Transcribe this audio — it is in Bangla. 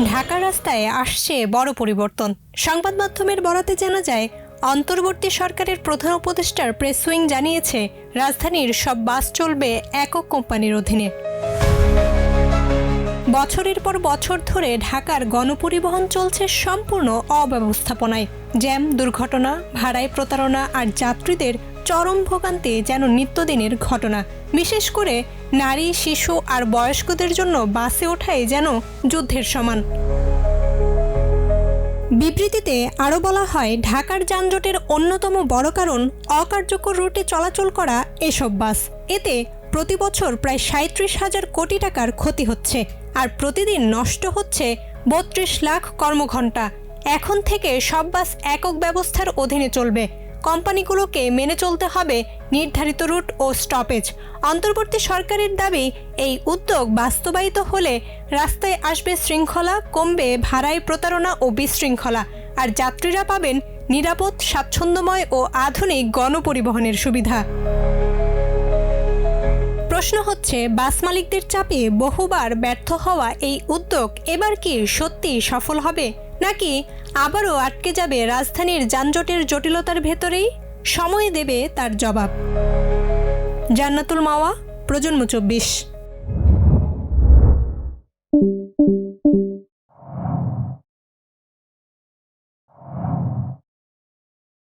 ঢাকা রাস্তায় আসছে বড় পরিবর্তন। সংবাদ মাধ্যমের বরাতে জানা যায়, অন্তর্বর্তী সরকারের প্রধান উপদেষ্টার প্রেস উইং জানিয়েছে, রাজধানীর সব বাস চলবে একক কোম্পানির অধীনে। বছরের পর বছর ধরে ঢাকার গণপরিবহন চলছে সম্পূর্ণ অব্যবস্থাপনায়। জ্যাম, দুর্ঘটনা, ভাড়ায় প্রতারণা আর যাত্রীদের চরম ভোগান্তি যেন নিত্যদিনের ঘটনা। বিশেষ করে নারী, শিশু আর বয়স্কদের জন্য বাসে ওঠাই যেন যুদ্ধের সমান। বিবৃতিতে আরও বলা হয়, ঢাকার যানজটের অন্যতম বড় কারণ অকার্যকর রুটে চলাচল করা এসব বাস। এতে প্রতি বছর প্রায় সাঁত্রিশ হাজার কোটি টাকার ক্ষতি হচ্ছে আর প্রতিদিন নষ্ট হচ্ছে বত্রিশ লাখ কর্মঘণ্টা। এখন থেকে সব বাস একক ব্যবস্থার অধীনে চলবে। কোম্পানিগুলোকে মেনে চলতে হবে নির্ধারিত রুট ও স্টপেজ। অন্তর্বর্তী সরকারের দাবি, এই উদ্যোগ বাস্তবায়িত হলে রাস্তায় আসবে শৃঙ্খলা, কমবে ভাড়ায় প্রতারণা ও বিশৃঙ্খলা, আর যাত্রীরা পাবেন নিরাপদ, স্বাচ্ছন্দ্যময় ও আধুনিক গণপরিবহনের সুবিধা। প্রশ্ন হচ্ছে, বাস মালিকদের চাপে বহুবার ব্যর্থ হওয়া এই উদ্যোগ এবার কি সত্যি সফল হবে? নাকি আবারও আটকে যাবে রাজধানীর যানজটের জটিলতার ভেতরেই? সময় দেবে তার জবাব। জান্নাতুল মাওয়া, প্রজন্ম চব্বিশ।